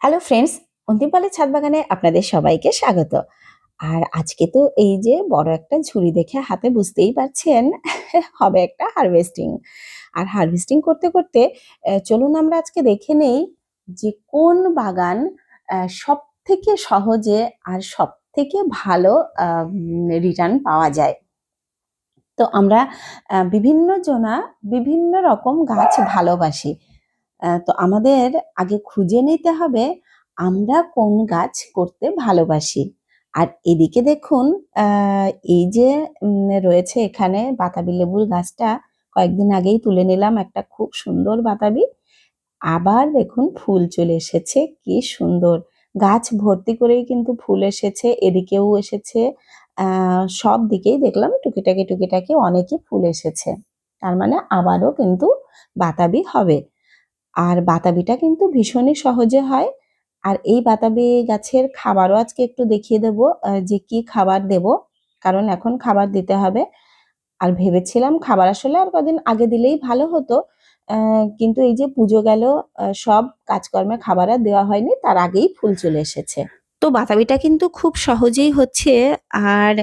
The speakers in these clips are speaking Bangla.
হ্যালো ফ্রেন্ডস অন্তিমপালের ছাদ বাগানে আপনাদের সবাইকে স্বাগত। আর আজকে তো এই যে বড় একটা ঝুড়ি দেখে হাতে বুঝতেই পারছেন, হবে একটা হারভেস্টিং আর হারভেস্টিং করতে করতে চলুন আমরা আজকে দেখে নেই যে কোন বাগান সব থেকে সহজে আর সব থেকে ভালো রিটার্ন পাওয়া যায়। তো আমরা বিভিন্ন জনা বিভিন্ন রকম গাছ ভালোবাসি। তো আমাদের আগে খুঁজে নিতে হবে আমরা কোন গাছ করতে ভালোবাসি। আর এদিকে দেখুন এই যে রয়েছে এখানে বাতাবি লেবুর গাছটা, কয়েকদিন আগেই তুলে নিলাম একটা খুব সুন্দর বাতাবি। আবার দেখুন, ফুল চলে এসেছে, কি সুন্দর। গাছ ভর্তি করেই কিন্তু ফুল এসেছে, এদিকেও এসেছে। সব দিকেই দেখলাম টুকিটাকি টুকিটাকি অনেকই ফুল এসেছে। তার মানে আবারও কিন্তু বাতাবি হবে। আর বাতাবিটা কিন্তু ভীষণই সহজে হয়। আর এই বাতাবি গাছের খাবারও আজকে একটু দেখিয়ে দেব যে কি খাবার দেব, কারণ এখন খাবার দিতে হবে। আর ভেবেছিলাম খাবার আসলে আর কদিন আগে দিলেই ভালো হতো কিন্তু এই যে পুজো গেল সব কাজকর্মে খাবার আর দেওয়া হয়নি, তার আগেই ফুল চলে এসেছে। তো বাতাবিটা কিন্তু খুব সহজেই হচ্ছে, আর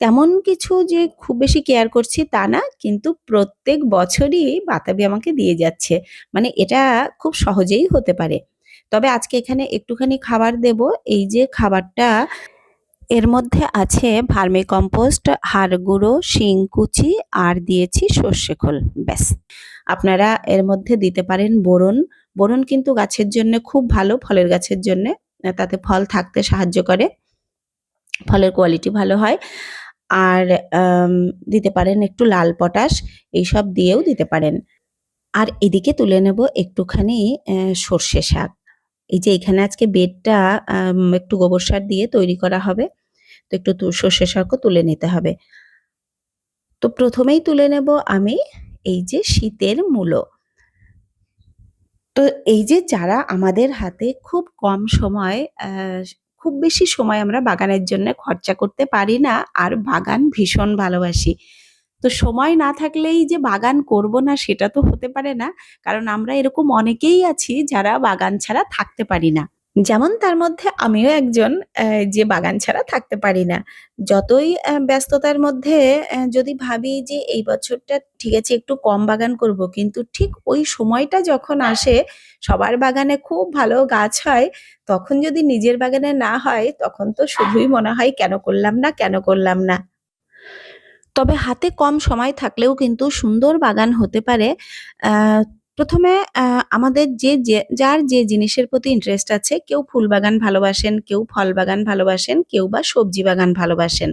তেমন কিছু যে খুব বেশি কেয়ার করছি তা না, কিন্তু প্রত্যেক বছরই বাতাবি আমাকে দিয়ে যাচ্ছে। মানে এটা খুব সহজেই হতে পারে। তবে আজকে এখানে একটুখানি খাবার দেব। এই যে খাবারটা, এর মধ্যে আছে ভার্মি কম্পোস্ট হাড় গুঁড়ো শিংকুচি আর দিয়েছি সর্ষে খোল, ব্যাস। আপনারা এর মধ্যে দিতে পারেন বোরন। বোরন কিন্তু গাছের জন্য খুব ভালো, ফলের গাছের জন্য। তাতে ফল থাকতে সাহায্য করে। ফলের কোয়ালিটি ভালো হয়। আর দিতে পারেন একটু লাল পটাশ, এইসব দিয়েও দিতে পারেন। আর এদিকে তুলে নেব একটুখানি সর্ষে শাক। এই যে এখানে আজকে বেডটা একটু গোবর সার দিয়ে তৈরি করা হবে। তো একটু সর্ষে শাকও তুলে নিতে হবে। তো প্রথমেই তুলে নেব আমি এই যে শীতের মূলো। তো এই যে যারা আমাদের হাতে খুব কম সময় খুব বেশি সময় আমরা বাগানের জন্য খরচা করতে পারি না, আর বাগান ভীষণ ভালোবাসি। তো সময় না থাকলেই যে বাগান করব না সেটা তো হতে পারে না, কারণ আমরা এরকম অনেকেই আছি যারা বাগান ছাড়া থাকতে পারি না। যেমন তার মধ্যে আমিও একজন যে বাগান ছাড়া থাকতে পারি না। যতই ব্যস্ততার মধ্যে যদি ভাবি যে এই বছরটা ঠিক আছে একটু কম বাগান করব, কিন্তু ঠিক ওই সময়টা যখন আসে, সবার বাগানে খুব ভালো গাছ হয়, তখন যদি নিজের বাগানে না হয়, তখন তো শুধুই মনে হয় কেন করলাম না, কেন করলাম না। তবে হাতে কম সময় থাকলেও কিন্তু সুন্দর বাগান হতে পারে। প্রথমে আমাদের যে যার যে জিনিসের প্রতি ইন্টারেস্ট আছে, কেউ ফুল বাগান ভালোবাসেন, কেউ ফল বাগান ভালোবাসেন, কেউ বা সবজি বাগান ভালোবাসেন।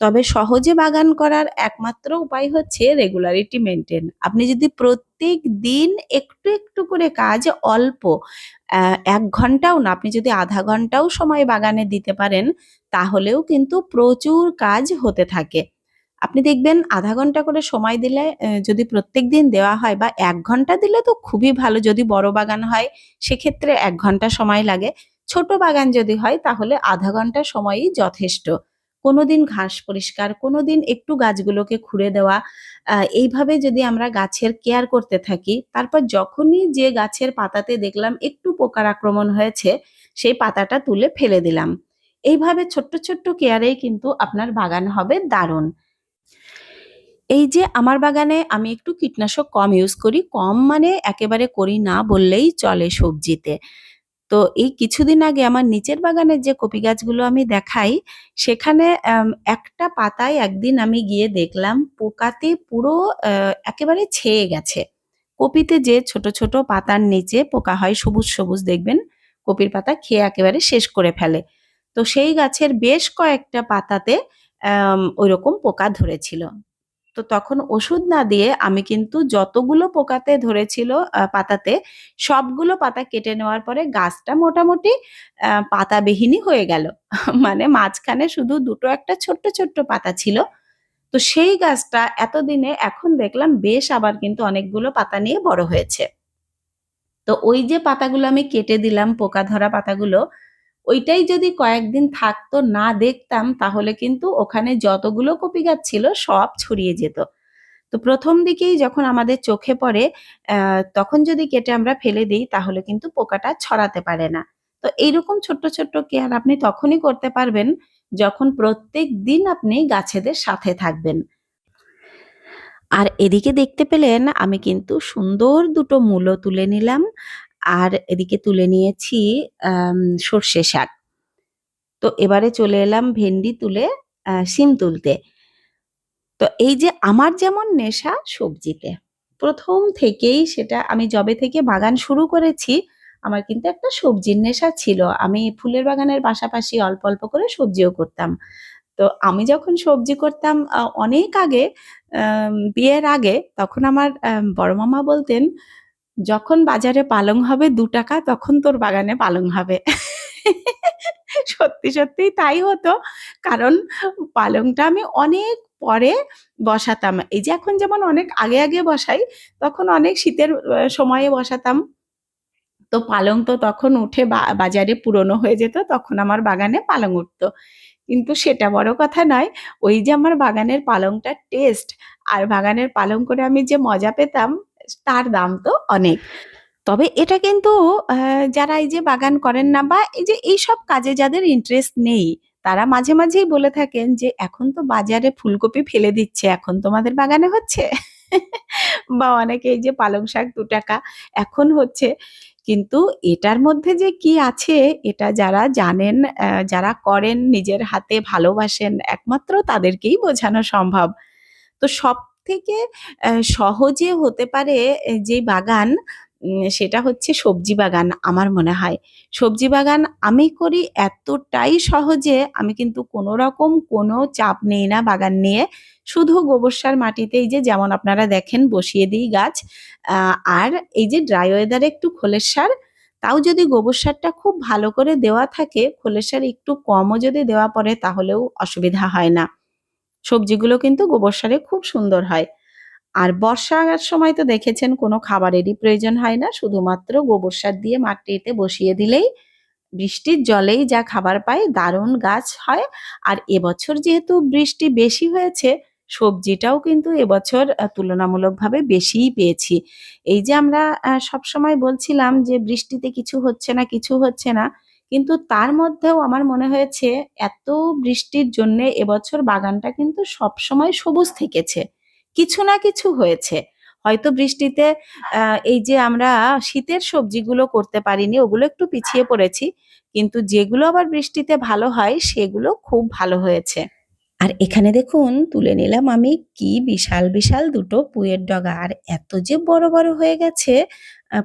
তবে সহজে বাগান করার একমাত্র উপায় হচ্ছে রেগুলারিটি মেনটেন আপনি যদি প্রত্যেক দিন একটু একটু করে কাজ অল্প এক ঘন্টাও না, আপনি যদি আধা ঘন্টাও সময় বাগানে দিতে পারেন, তাহলেও কিন্তু প্রচুর কাজ হতে থাকে। আপনি দেখবেন আধা ঘণ্টা করে সময় দিলে যদি প্রত্যেক দিন দেওয়া হয় বা এক ঘণ্টা দিলে তো খুবই ভালো। যদি বড় বাগান হয়, সেক্ষেত্রে এক ঘণ্টা সময় লাগে। ছোট বাগান যদি হয়, তাহলে আধা ঘণ্টা সময়ই যথেষ্ট। কোনোদিন ঘাস পরিষ্কার, কোনোদিন একটু গাছগুলোকে খুঁড়ে দেওয়া এইভাবে যদি আমরা গাছের কেয়ার করতে থাকি, তারপর যখনই যে গাছের পাতাতে দেখলাম একটু পোকার আক্রমণ হয়েছে, সেই পাতাটা তুলে ফেলে দিলাম। এইভাবে ছোট্ট ছোট্ট কেয়ারেই কিন্তু আপনার বাগান হবে দারুণ। এই যে আমার বাগানে আমি একটু কীটনাশক কম ইউজ করি, কম মানে একেবারে করি না বললেই চলে সবজিতে। তো এই কিছুদিন আগে আমার নিচের বাগানের যে কপি গাছগুলো আমি দেখাই, সেখানে একটা পাতায় একদিন আমি গিয়ে দেখলাম পোকাতে পুরো একেবারে ছেয়ে গেছে। কপিতে যে ছোট ছোট পাতার নিচে পোকা হয়, সবুজ সবুজ দেখবেন, কপির পাতা খেয়ে একেবারে শেষ করে ফেলে। তো সেই গাছের বেশ কয়েকটা পাতাতে ওইরকম পোকা ধরেছিল। তো তখন ওষুধ না দিয়ে আমি কিন্তু যতগুলো পোকাতে ধরেছিল পাতাতে, সবগুলো পাতা কেটে নেওয়ার পরে গাছটা মোটামুটি পাতাবিহীনই হয়ে গেল। মানে মাঝখানে শুধু দুটো একটা ছোট্ট ছোট্ট পাতা ছিল। তো সেই গাছটা এতদিনে এখন দেখলাম বেশ আবার কিন্তু অনেকগুলো পাতা নিয়ে বড় হয়েছে। তো ওই যে পাতাগুলো আমি কেটে দিলাম, পোকা ধরা পাতাগুলো ওইটাই যদি কয়েকদিন থাকতো না দেখতাম তাহলে কিন্তু ওখানে যতগুলো কপি গাছ ছিল সব ছড়িয়ে যেত তো প্রথম দিকেই যখন আমাদের চোখে পড়ে তখন যদি কেটে আমরা ফেলে দিই তাহলে কিন্তু পোকাটা ছড়াতে পারে না তো এইরকম ছোট্ট, ছোট্ট কেয়ার আপনি তখনই করতে পারবেন যখন প্রত্যেকদিন আপনি গাছেদের সাথে থাকবেন। আর এদিকে দেখতে পেলেন আমি কিন্তু সুন্দর দুটো মূলো তুলে নিলাম। আর এদিকে তুলে নিয়েছি সর্ষে শাক। তো এবারে চলে এলাম ভেন্ডি তুলে শিম তুলতে। তো এই যে আমার যেমন নেশা সবজিতে। প্রথম থেকেই সেটা আমি যবে থেকে বাগান শুরু করেছি, আমার কিন্তু একটা সবজির নেশা ছিল। আমি ফুলের বাগানের পাশাপাশি অল্প, অল্প করে সবজিও করতাম। তো আমি যখন সবজি করতাম অনেক আগে বিয়ের আগে তখন আমার বড় মামা বলতেন, "যখন বাজারে পালং হবে দু টাকা তখন তোর বাগানে পালং হবে।" সত্যি, সত্যিই তাই হতো। কারণ পালংটা আমি অনেক পরে বসাতাম। এই যে এখন যেমন অনেক আগে, আগে বসাই, তখন অনেক শীতের সময়ে বসাতাম। তো পালং তো তখন উঠে বাজারে পুরনো হয়ে যেত। তখন আমার বাগানে পালং উঠত। কিন্তু সেটা বড় কথা নয়। ওই যে আমার বাগানের পালংটার টেস্ট আর বাগানের পালং করে আমি যে মজা পেতাম, তার দাম তো অনেক। তবে এটা কিন্তু যারা এই যে বাগান করেন না বা এই যে এইসব কাজে যাদের ইন্টারেস্ট নেই, তারা মাঝে, মাঝেই বলে থাকেন যে, "এখন তো বাজারে ফুলকপি ফেলে দিচ্ছে, এখন তোমাদের বাগানে হচ্ছে?" বা অনেকে এই যে পালং শাক দু টাকা এখন হচ্ছে। কিন্তু এটার মধ্যে যে কি আছে এটা যারা জানেন, যারা করেন, নিজের হাতে ভালোবাসেন, একমাত্র তাদেরকেই বোঝানো সম্ভব। তো সবথেকে অ্যা সহজে হতে পারে যে বাগান সেটা হচ্ছে সবজি বাগান আমার মনে হয়। সবজি বাগান আমি করি এতটাই সহজে আমি কিন্তু কোনো রকম কোনো চাপ নেই না বাগান নিয়ে। শুধু গোবর সার মাটিতে এই যে যেমন আপনারা দেখেন বসিয়ে দিই গাছ। আর এই যে ড্রাই ওয়েদারে একটু খোলের সার, তাও যদি গোবর সারটা খুব ভালো করে দেওয়া থাকে, খোলের সার একটু কমও যদি দেওয়া পড়ে তাহলেও অসুবিধা হয় না। সবজিগুলো কিন্তু গোবর সারে খুব সুন্দর হয়। আর বর্ষার সময় তো দেখেছেন কোনো খাবারেরই প্রয়োজন হয় না। শুধুমাত্র গোবর সার দিয়ে মাটিতে বসিয়ে দিলেই বৃষ্টির জলেই যা খাবার পায় দারুণ গাছ হয়। আর এবছর যেহেতু বৃষ্টি বেশি হয়েছে, সবজিটাও কিন্তু এবছর তুলনামূলকভাবে বেশিই পেয়েছি। এই যে আমরা সবসময় বলছিলাম যে বৃষ্টিতে কিছু হচ্ছে না, কিছু হচ্ছে না। কিন্তু তার মধ্যেও আমার মনে হয়েছে এত বৃষ্টির জন্যে এবছর বাগানটা কিন্তু সবসময় সবুজ থেকেছে। কিছু না কিছু হয়েছে। হয়তো বৃষ্টিতে এই যে আমরা শীতের সবজিগুলো করতে পারিনি, ওগুলো একটু পিছিয়ে পড়েছি। কিন্তু যেগুলো আবার বৃষ্টিতে ভালো হয় সেগুলো খুব ভালো হয়েছে। আর এখানে দেখুন তুলে নিলাম আমি কি বিশাল, বিশাল দুটো পুয়ের ডগা। আর এত যে বড়, বড় হয়ে গেছে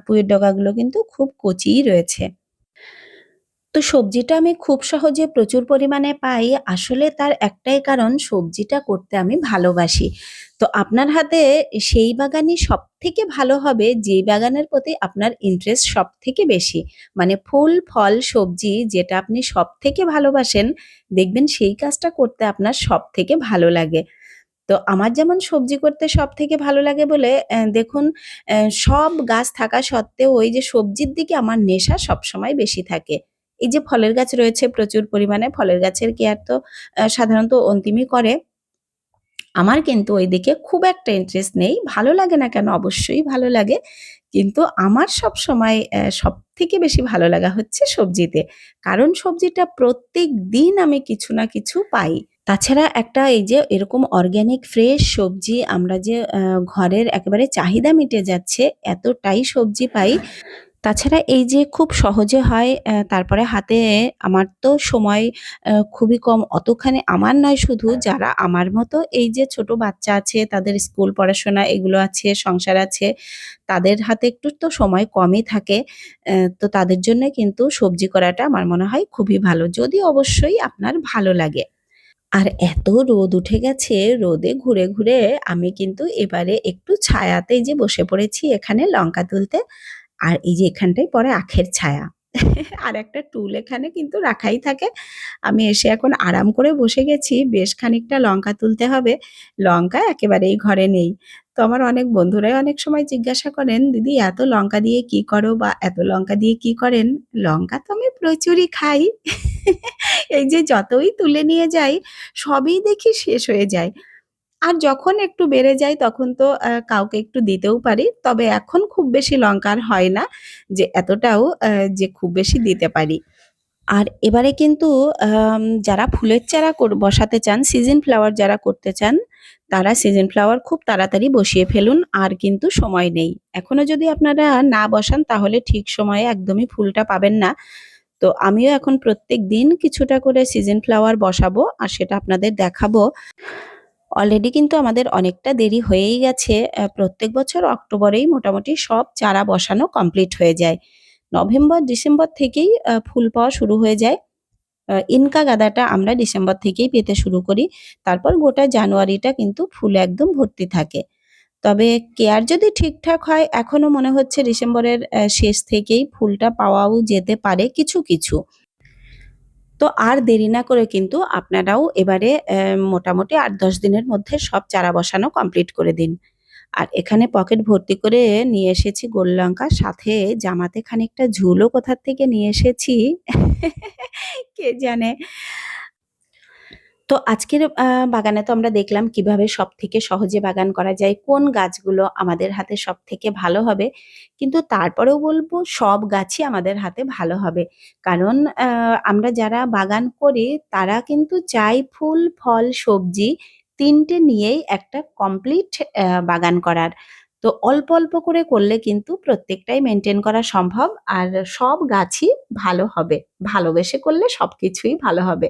পুয়ের ডগাগুলো কিন্তু খুব কচিই রয়েছে। তো সবজিটা আমি খুব সহজে প্রচুর পরিমাণে পাই। আসলে তার একটাই কারণ সবজিটা করতে আমি ভালোবাসি। তো আপনার হাতে সেই বাগানই সব থেকে ভালো হবে যেই বাগানের প্রতি আপনার ইন্টারেস্ট সব থেকে বেশি। মানে ফুল, ফল, সবজি যেটা আপনি সব থেকে ভালোবাসেন, দেখবেন সেই কাজটা করতে আপনার সব থেকে ভালো লাগে। তো আমার যেমন সবজি করতে সব থেকে ভালো লাগে বলে দেখুন সব গাছ থাকা সত্ত্বেও ওই যে সবজির দিকে আমার নেশা সবসময় বেশি থাকে। এই যে ফলের গাছ রয়েছে প্রচুর পরিমাণে, ফলের গাছের কেয়ার তো সাধারণত অন্তিমই করে। আমার কিন্তু ওইদিকে খুব একটা ইন্টারেস্ট নেই। ভালো লাগে না কেন? অবশ্যই ভালো লাগে। কিন্তু আমার সব সময় সব থেকে বেশি ভালো লাগা হচ্ছে সবজিতে। কারণ সবজিটা প্রত্যেক দিন আমি কিছু না কিছু পাই। তাছাড়া একটা এই যে এরকম অর্গানিক ফ্রেশ সবজি আমরা যে ঘরের একেবারে চাহিদা মিটে যাচ্ছে এতটাই সবজি পাই। তাছাড়া এই যে খুব সহজে হয় তারপরে হাতে আমার তো সময় খুবই কম। অতখানি আমার নয় শুধু যারা আমার মতো এই যে ছোট বাচ্চা আছে, তাদের স্কুল পড়াশোনা এগুলো আছে, সংসার আছে, তাদের হাতে একটু তো সময় কমই থাকে। তো তাদের জন্যে কিন্তু সবজি করাটা আমার মনে হয় খুবই ভালো। যদি অবশ্যই আপনার ভালো লাগে। আর এত রোদ উঠে গেছে, রোদে ঘুরে, ঘুরে আমি কিন্তু এবারে একটু ছায়াতেই যে বসে পড়েছি এখানে লঙ্কা তুলতে। আর এই যে এখানটায় পড়ে আখের ছায়া। আর একটা টুল এখানে কিন্তু রাখাই থাকে। আমি এসে এখন আরাম করে বসে গেছি। বেশ খানিকটা লঙ্কা তুলতে হবে। লঙ্কা একেবারেই ঘরে নেই। তো আমার অনেক বন্ধুরাই অনেক সময় জিজ্ঞাসা করেন, "দিদি এত লঙ্কা দিয়ে কি করো বা এত লঙ্কা দিয়ে কি করেন?" লঙ্কা তো আমি প্রচুরই খাই। এই যে যতই তুলে নিয়ে যাই, সবই দেখি শেষ হয়ে যায়। আর যখন একটু বেড়ে যায় তখন তো কাউকে একটু দিতেও পারি। তবে এখন খুব বেশি লঙ্কার হয় না যে এতটাও যে খুব বেশি দিতে পারি। আর এবারে কিন্তু যারা ফুলের চারা বসাতে চান, সিজন ফ্লাওয়ার যারা করতে চান, তারা সিজন ফ্লাওয়ার খুব তাড়াতাড়ি বসিয়ে ফেলুন। আর কিন্তু সময় নেই। এখনও যদি আপনারা না বসান তাহলে ঠিক সময়ে একদমই ফুলটা পাবেন না। তো আমিও এখন প্রত্যেক দিন কিছুটা করে সিজন ফ্লাওয়ার বসাবো আর সেটা আপনাদের দেখাবো। অলরেডি কিন্তু আমাদের অনেকটা দেরি হয়েই গেছে। প্রত্যেক বছর অক্টোবরেই মোটামুটি সব চারা বসানো কমপ্লিট হয়ে যায়। নভেম্বর, ডিসেম্বর থেকেই ফুল পাওয়া শুরু হয়ে যায়। ইনকা গাঁদাটা আমরা ডিসেম্বর থেকেই পেতে শুরু করি। তারপর গোটা জানুয়ারিটা কিন্তু ফুল একদম ভর্তি থাকে। তবে কেয়ার যদি ঠিকঠাক হয় এখনও মনে হচ্ছে ডিসেম্বরের শেষ থেকেই ফুলটা পাওয়াও যেতে পারে কিছু, কিছু। তো আর দেরি না করে কিন্তু আপনারাও এবারে মোটামুটি আট দশ দিনের মধ্যে সব চারা বসানো কমপ্লিট করে দিন। আর এখানে পকেট ভর্তি করে নিয়ে এসেছি গোল লঙ্কা, সাথে জামাতে খানিকটা ঝুলও কোথার থেকে নিয়ে এসেছি কে জানে। তো আজকের বাগানে তো আমরা দেখলাম কীভাবে সব থেকে সহজে বাগান করা যায়, কোন গাছগুলো আমাদের হাতে সব থেকে ভালো হবে। কিন্তু তারপরেও বলব সব গাছই আমাদের হাতে ভালো হবে। কারণ আমরা যারা বাগান করি তারা কিন্তু চাই ফুল, ফল, সবজি তিনটে নিয়েই একটা কমপ্লিট বাগান করার। তো অল্প, অল্প করে করলে কিন্তু প্রত্যেকটাই মেনটেন করা সম্ভব। আর সব গাছই ভালো হবে। ভালোবেসে করলে সব কিছুই ভালো হবে।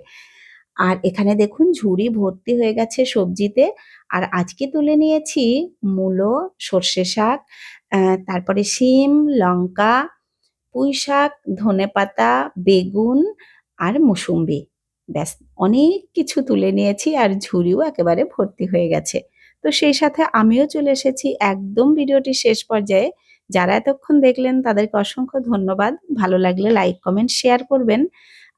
আর এখানে দেখুন ঝুড়ি ভর্তি হয়ে গেছে সবজিতে। আর আজকে তুলে নিয়েছি মূলো, সর্ষে শাক, তারপরে শিম, লঙ্কা, পুঁইশাক, ধনেপাতা, বেগুন আর মুসুম্বি। ব্যাস অনেক কিছু তুলে নিয়েছি আর ঝুড়িও একেবারে ভর্তি হয়ে গেছে। তো সেই সাথে আমিও চলে এসেছি একদম ভিডিওটি শেষ পর্যায়ে। যারা এতক্ষণ দেখলেন তাদেরকে অসংখ্য ধন্যবাদ। ভালো লাগলে লাইক, কমেন্ট, শেয়ার করবেন।